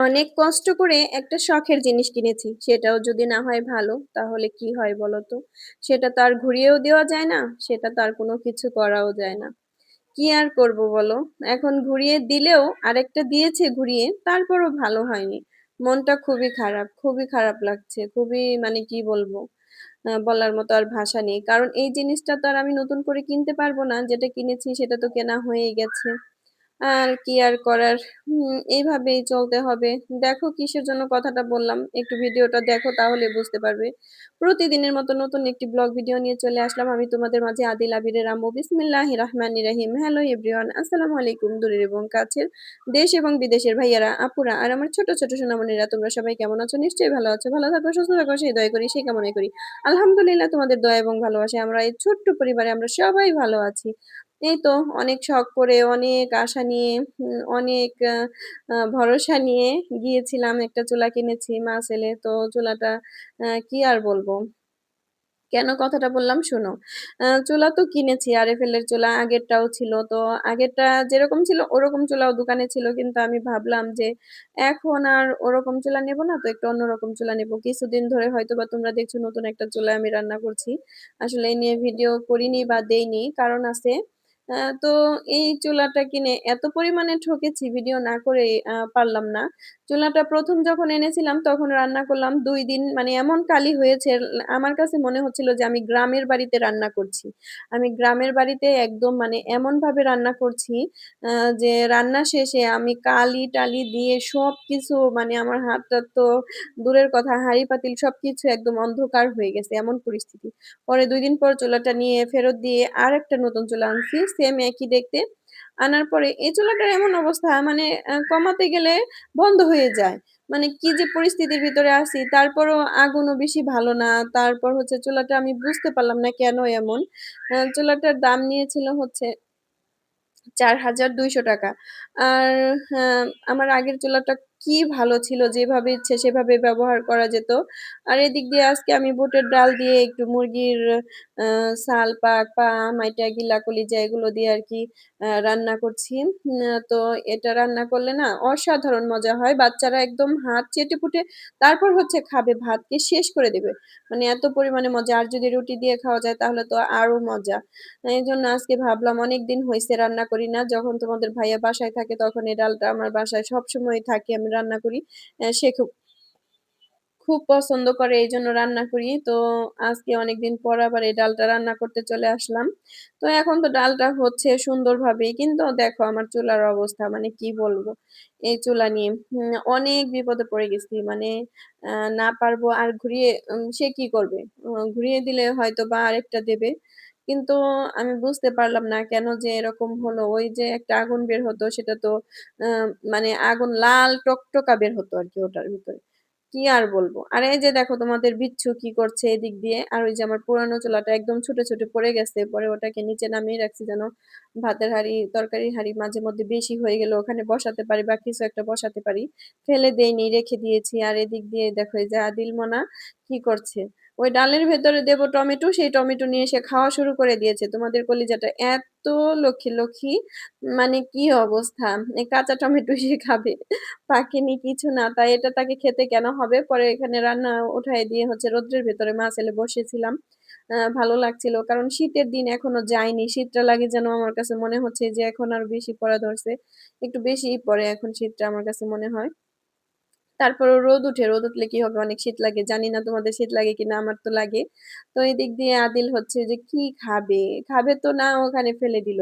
অনেক কষ্ট করে একটা শখের জিনিস কিনেছি। সেটাও যদি না হয় ভালো, তাহলে কি হয় বলো তো? সেটা তো আর ঘুরিয়েও দেওয়া যায় না, সেটা তো আর কোনো কিছু করাও যায় না। কি আর করব বলো? এখন ঘুরিয়ে দিলেও আরেকটা দিয়েছে ঘুরিয়ে, তারপরও ভালো হয়নি। মনটা খুবই খারাপ, খুবই খারাপ লাগছে। খুবই মানে কি বলব? বলার মতো আর ভাষা নেই। কারণ এই জিনিসটা তো আর আমি নতুন করে কিনতে পারব না। যেটা কিনেছি সেটা তো কেনা হয়েই গেছে। আর কি আর করার? এইভাবেই চলতে হবে। দেখো কিসের জন্য কথাটা বললাম। একটু ভিডিওটা দেখো তাহলে বুঝতে পারবে। প্রতিদিনের মতো নতুন একটি ব্লগ ভিডিও নিয়ে চলে আসলাম আমি তোমাদের মাঝে আদিল আবিরের আম্মু। বিসমিল্লাহির রহমান রহিম। হ্যালো এভরিওয়ান, আসসালামু আলাইকুম দূরের এবং কাছের, দেশ এবং বিদেশের ভাইয়ারা, আপুরা আর আমার ছোট, ছোট সোনামণিরা তোমরা সবাই কেমন আছো? নিশ্চয়ই ভালো আছো। ভালো থাকো, সুস্থ থাকো সেই দোয়া করি, সেই কামনাই করি। আলহামদুলিল্লাহ তোমাদের দোয়া এবং ভালোবাসায় আমরা এই ছোট্ট পরিবারে আমরা সবাই ভালো আছি। এই তো অনেক শখ করে, অনেক আশা নিয়ে, অনেক ভরসা নিয়ে গিয়েছিলাম। একটা চুলা কিনেছি মা ছেলে। তো চুলাটা কি আর বলব? কেন কথাটা বললাম শোনো। চুলা তো কিনেছি আরএফএল এর চুলা, আগেরটাও ছিল। তো আগেরটা যেরকম ছিল ওরকম চুলাও দোকানে ছিল। কিন্তু আমি ভাবলাম যে এখন আর ওরকম চুলা নেব না তো একটু অন্যরকম চুলা নেব। কিছুদিন ধরে হয়তো বা তোমরা দেখছ নতুন একটা চুলা আমি রান্না করছি। আসলে এই নিয়ে ভিডিও করিনি বা দেইনি। কারণ আছে। তো এই চুলাটা কিনে এত পরিমাণে ঠকেছি ভিডিও না করেই, আ পারলাম না। চুলাটা প্রথম যখন এনেছিলাম তখন রান্না করলাম দুই দিন মানে এমন কালি হয়েছে, আমার কাছে মনে হচ্ছিল যে আমি গ্রামের বাড়িতে রান্না করছি। আমি গ্রামের বাড়িতে একদম মানে এমনভাবে রান্না করছি যে রান্না শেষে আমি কালি-টালি দিয়ে সবকিছু মানে আমার হাত-টাত তো দূরের কথা হাঁড়ি-পাতিল সবকিছু একদম অন্ধকার হয়ে গেছে এমন পরিস্থিতি। পরে দুই দিন পর চুলাটা নিয়ে ফেরত দিয়ে আর একটা নতুন চুলা আনছি। সেম একই দেখতে। আনার পরে এই চুলাটার এমন অবস্থা মানে কমাতে গেলে বন্ধ হয়ে যায়। মানে কি যে পরিস্থিতির ভিতরে আছি তারপরও আগুনও বেশি ভালো না। তারপর হচ্ছে চুলাটা আমি বুঝতে পারলাম না কেন এমন? চুলাটার দাম নিয়েছিল হচ্ছে ৳৪,২০০ আর হ্যাঁ, আমার আগের চুলাটা কি ভালো ছিল যেভাবে ইচ্ছে সেভাবে ব্যবহার করা যেত। আর এদিক দিয়ে আজকে আমি বুটের ডাল দিয়ে একটু মুরগির ছাল, পাক, পা, মাইটা, গিলা, কলিজা এগুলো দিয়ে আরকি আ রান্না করছি। তো এটা রান্না করলে না অসাধারণ মজা হয়। বাচ্চারা একদম হাত চেটেপুটে তারপর হচ্ছে খাবে, ভাতকে শেষ করে দেবে। মানে এত পরিমাণে মজা। আর যদি রুটি দিয়ে খাওয়া যায় তাহলে তো আরও মজা। এই জন্য আজকে ভাবলাম অনেকদিন হয়েছে রান্না করি না। যখন তোমাদের ভাইয়া বাসায় থাকে তখন এই ডালটা আমার বাসায় সবসময় থাকে আমি রান্না করি। সে খুব খুব পছন্দ করে এইজন্য রান্না করি। তো আজকে অনেকদিন পর আবার এই ডালটা রান্না করতে চলে আসলাম। তো এখন তো ডালটা হচ্ছে সুন্দরভাবেই। কিন্তু দেখো আমার চুলার অবস্থা মানে কি বলব? এই চুলা নিয়ে অনেক বিপদে পড়ে গেছি। মানে না পারব আর ঘুরিয়ে সে কি করবে? ঘুরিয়ে দিলে হয়তো বা আরেকটা দেবে। কিন্তু আমি বুঝতে পারলাম না কেন যে এরকম হলো? ওই যে একটা আগুন বের হতো সেটা তো মানে আগুন লাল টকটকা বের হতো আরকি ওটার ভিতরে। কি আর বলব? আর এই যে দেখো তোমাদের বিচ্ছু কি করছে এদিক দিয়ে। আর ওই যে আমার পুরানো চুলাটা একদম ছুটে, ছুটে পড়ে গেছে। পরে ওটাকে নিচে নামিয়ে রাখছি যেন ভাতের হাঁড়ি, তরকারির হাঁড়ি মাঝে মধ্যে বেশি হয়ে গেলে ওখানে বসাতে পারি বা কিছু একটা বসাতে পারি। ফেলে দেইনি, রেখে দিয়েছি। আর এদিক দিয়ে দেখো এই যে আদিল মোনা কি করছে? ওই ডালের ভেতরে দেব টমেটো, সেই টমেটো নিয়ে সে খাওয়া শুরু করে দিয়েছে। তোমাদের কলিজাটা এত লক্ষ্মী, লক্ষ্মী মানে কি অবস্থা? কাঁচা টমেটো সে খাবে। পাকেনি কিছু না। তাই এটা তাকে খেতে কেন হবে? পরে এখানে রান্না উঠায় দিয়ে হচ্ছে রৌদ্রের ভেতরে মা ছেলে বসেছিলাম। ভালো লাগছিল। কারণ শীতের দিন এখনও যায়নি। শীতটা লাগে যেন আমার কাছে মনে হচ্ছে যে এখন আরও বেশি পড়া ধরছে। একটু বেশিই পড়ে এখন শীতটা আমার কাছে মনে হয়। তারপরেও রোদ উঠে, রোদ উঠলে কি হবে? অনেক শীত লাগে। জানি না তোমাদের শীত লাগে কিনা? আমার তো লাগে। তো এদিক দিয়ে আদিল হচ্ছে যে কি খাবে? খাবে তো না ওখানে ফেলে দিল।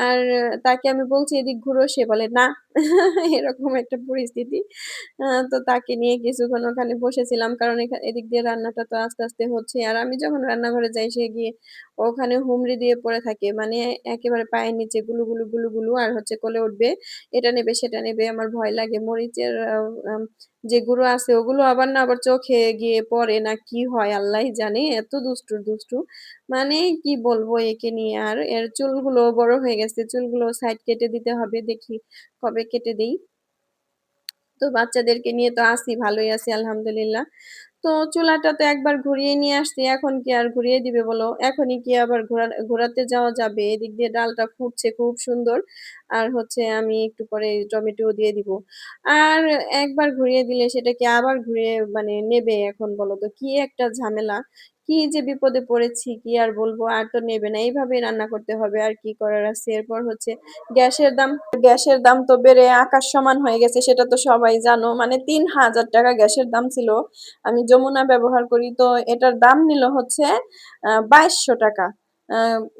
আর তাকে আমি বলছি, "এদিক ঘুরো।" সে বলে, "না।" এরকম একটা পরিস্থিতি। তো তাকে নিয়ে কিছুক্ষণ ওখানে বসেছিলাম। কারণ এদিক দিয়ে রান্নাটা তো আস্তে, আস্তে হচ্ছে। আর আমি যখন রান্নাঘরে যাই সে গিয়ে ওখানে হুমড়ি দিয়ে পড়ে থাকে। মানে একেবারে পায়ের নিচে গুলু, গুলু, গুলু, গুলু আর হচ্ছে কোলে উঠবে। এটা নেবে, সেটা নেবে। আমার ভয় লাগে। মরিচের আ আম যে গুঁড়ো আছে ওগুলো আবার না আবার চোখে গিয়ে পড়ে না কি হয় আল্লাহ জানে। এত দুষ্টু, দুষ্টু। মানে কি বলব একে নিয়ে আর? এর চুলগুলো বড় হয়ে গেছে। চুলগুলো সাইড কেটে দিতে হবে। দেখি কবে কেটে দিই তো বাচ্চাদেরকে নিয়ে তো আসি ভালোই আছি আলহামদুলিল্লাহ। তো চুলাটা তো একবার ঘুরিয়ে নিয়ে আসছি, এখন কি আর ঘুরিয়ে দিবে বলো? এখনই কি আবার ঘোরা ঘোরাতে যাওয়া যাবে? এদিক দিয়ে ডালটা ফুটছে খুব সুন্দর। আর হচ্ছে আমি একটু পরে টমেটো দিয়ে দিব। আর একবার ঘুরিয়ে দিলে সেটা কি আবার ঘুরিয়ে মানে নেবে এখন বলো তো? কি একটা ঝামেলা। কি যে বিপদে পড়েছি কি আর বলব? আর তো নেবে না। এইভাবে রান্না করতে হবে আর কি করার আছে। এরপর হচ্ছে গ্যাসের দাম গ্যাসের দাম তো বেড়ে আকাশ সমান হয়ে গেছে সেটা তো সবাই জানো। মানে ৳৩,০০০ গ্যাসের দাম ছিল। আমি যমুনা ব্যবহার করি তো এটার দাম নিল হচ্ছে ৳২২০০ আ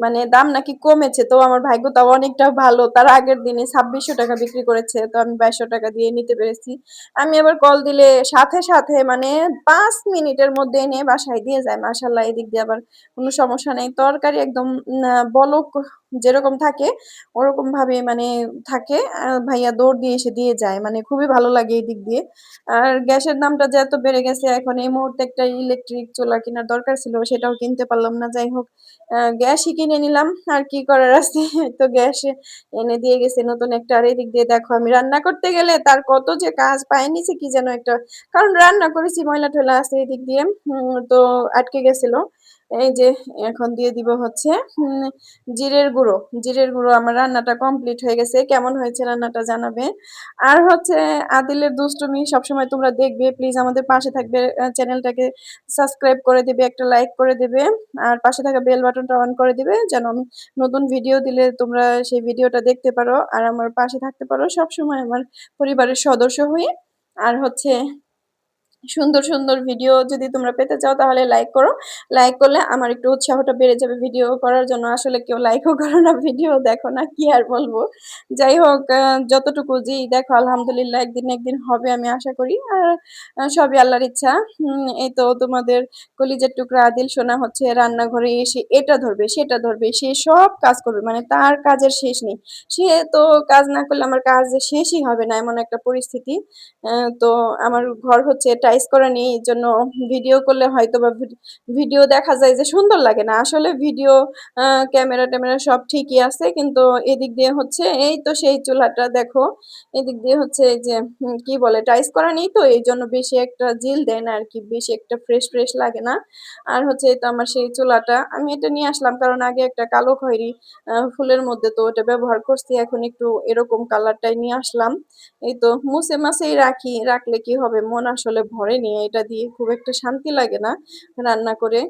মানে দাম নাকি কমেছে। তো আমার ভাগ্য তাও অনেকটা ভালো। তার আগের দিনে ৳২৬০০ বিক্রি করেছে। তো আমি ৳২২০০ দিয়ে নিতে পেরেছি। আমি আবার কল দিলে সাথে, সাথে মানে পাঁচ মিনিটের মধ্যে এনে বাসায় দিয়ে যায়। মাসাল্লাহ এদিক দিয়ে আবার কোনো সমস্যা নেই। তরকারি একদম বলক যেরকম থাকে, ওরকম ভাবে মানে থাকে। ভাইয়া দৌড় দিয়ে এসে দিয়ে যায়। মানে খুবই ভালো লাগে এদিক দিয়ে। আর গ্যাসের দামটা যে এত বেড়ে গেছে, এখন এই মুহূর্তে একটা ইলেকট্রিক চুলা কেনার দরকার ছিল, সেটাও কিনতে পারলাম না। যাই হোক গ্যাসই কিনে নিলাম। আর কি করার আছে? তো গ্যাস এনে দিয়ে গেছে নতুন একটা। আর এদিক দিয়ে দেখো, আমি রান্না করতে গেলে তার কত যে কাজ পায়ের নিচে কি যেন একটা কারণ রান্না করেছি, ময়লা-টয়লা আছে এদিক দিয়ে। হুম তো আটকে গেছিল। এই যে এখন দিয়ে দিব হচ্ছে জিরের গুঁড়ো। জিরের গুঁড়ো আমার রান্নাটা কমপ্লিট হয়ে গেছে। কেমন হয়েছে রান্নাটা জানাবে। আর হচ্ছে আদিলের দুষ্টুমি সবসময় তোমরা দেখবে। প্লিজ আমাদের পাশে থাকবে। চ্যানেলটাকে সাবস্ক্রাইব করে দিবে, একটা লাইক করে দিবে। আর পাশে থাকা বেল বাটনটা অন করে দিবে যেন আমি নতুন ভিডিও দিলে তোমরা সেই ভিডিওটা দেখতে পারো। আর আমার পাশে থাকতে পারো সবসময় আমার পরিবারের সদস্য হয়ে। আর হচ্ছে সুন্দর, সুন্দর ভিডিও যদি তোমরা পেতে চাও তাহলে লাইক করো। লাইক করলে আমার একটু উৎসাহটা বেড়ে যাবে ভিডিও করার জন্য। আসলে কেউ লাইকও করো না, ভিডিও দেখো না। কি আর বলব যাই হোক যতটুকু যেই দেখো আলহামদুলিল্লাহ একদিন একদিন হবে আমি আশা করি। আর সবই আল্লাহর ইচ্ছা। এই তো তোমাদের কলিজের টুকরা আদিল সোনা হচ্ছে রান্নাঘরে এসে এটা ধরবে, সেটা ধরবে। সে সব কাজ করবে। মানে তার কাজের শেষ নেই। সে তো কাজ না করলে আমার কাজ শেষই হবে না এমন একটা পরিস্থিতি। তো আমার ঘর হচ্ছে টাইলস করা নেই। এজন্য ভিডিও করলে হয়তোবা ভিড ভিডিও দেখা যায় যে সুন্দর লাগে না। আসলে ভিডিও ক্যামেরা-ট্যামেরা সব ঠিকই আছে। কিন্তু এদিক দিয়ে হচ্ছে এই তো সেই চুলাটা দেখো। এদিক দিয়ে হচ্ছে এই যে কি বলে টাইলস করা নেই তো এইজন্য বেশি একটা জিল দেয় না আরকি। বেশি একটা ফ্রেশ, ফ্রেশ লাগে না। আর হচ্ছে এই তো আমার সেই চুলাটা। আমি এটা নিয়ে আসলাম কারণ আগে একটা কালো খয়েরি ফুলের মধ্যে তো ওটা ব্যবহার করছি। এখন একটু এরকম কালারটাই নিয়ে আসলাম। এই তো মুছে মাছেই রাখি। রাখলে কি হবে? মন আসলে ভরেনি। এটা দিয়ে খুব একটা শান্তি লাগে না রান্না করে।